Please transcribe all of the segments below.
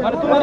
আরে তোমার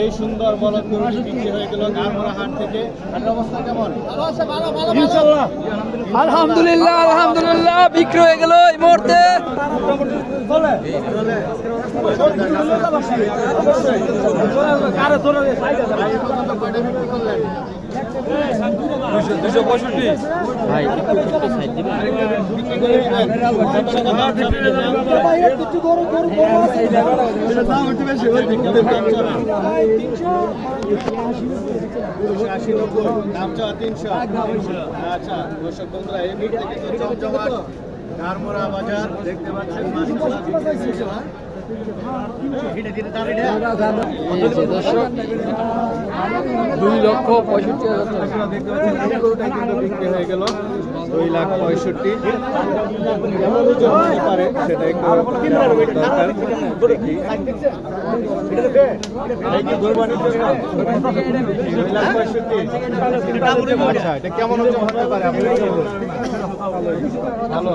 এই সুন্দর বলদ গরুটি বিক্রি হয়ে গেল গারমোড়া হাট থেকে। হাটের অবস্থা কেমন? ইনশাআল্লাহ। আলহামদুলিল্লাহ আলহামদুলিল্লাহ বিক্রি হয়ে গেল এই মুহূর্তে। দুশো পঁয়ষট্টি। আচ্ছা দর্শক বন্ধুরা এই কিন্তু জমজমাট গারমোড়া বাজার দেখতে পাচ্ছেন দুই লক্ষ পঁয়ষট্টি হাজার বিক্রি হয়ে গেল দুই লাখ পঁয়ষট্টি। পারে সেটা একটু কেমন হতে পারে। ভালো।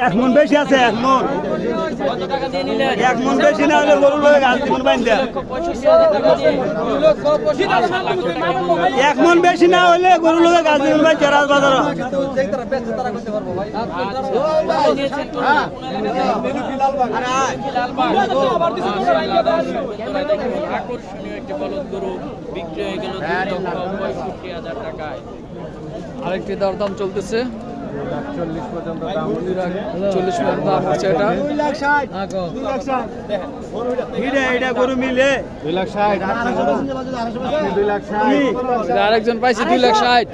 এক মন বেশি আছে এক মন। কত টাকা দিয়ে নিলেন এক মন বেশি না হলে গরু বাইন এক মন বেশি না হলে বাইন চারাজ বাজার আকর্ষণীয় একটি বলদ গরু বিক্রি হয়ে গেল দুই লক্ষ পঁয়ষট্টি হাজার টাকায় আরেকটি দরদাম চলতেছে। চল্লিশ পর্যন্ত দাম। হচ্ছে এটা। আরেকজন পাইছে দুই লাখ ষাট।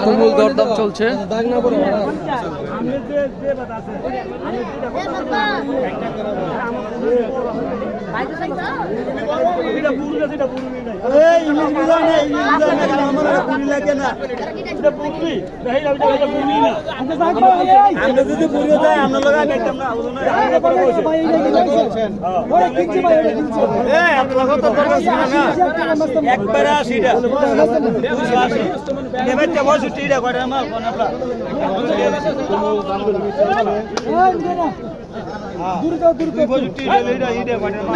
তুমুল দরদাম চলছে আমার যাবে আমরা যদি পুরি যায় আমরা লগা গাইতাম না একবার আসিটা দুশো আশি এবার তে বসু টিটা করে আমার দূর দাও দূর